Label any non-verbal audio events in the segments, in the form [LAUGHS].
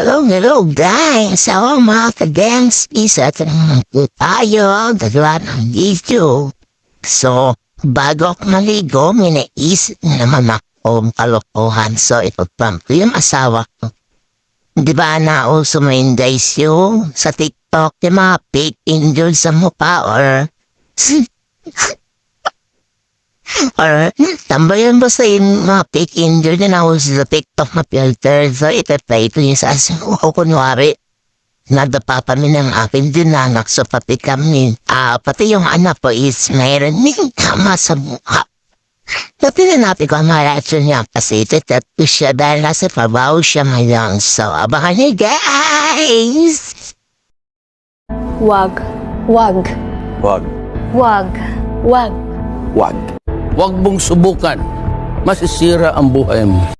Hello, hello guys! Ako mga ka-gangs, isa naman po tayo, dalawa ng video. So, bago ako maligo, may naisip naman akong kalokohan. So, ipagpump ko yung asawa ko. Di ba nauso mo yun guys yung sa TikTok yung mga fake angel sa mukha or [LAUGHS] or tambayan ba sa yung mga fake angel na nauso sa TikTok na filter. So, itatry ito yung sa asawa ko kunwari. Nadapa kami ng aking dinanak so pati kami. Ah, pati yung anak ko is mayroon din kama sa mukha. Dati na natin ko ang reaction niya kasi titat ko siya dahil nasa trabaho siya ngayon. So, abangan niyo guys! Wag. Wag. Wag. Wag. Wag. Wag. Huwag mong subukan. Masisira ang buhay mo.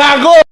Gago!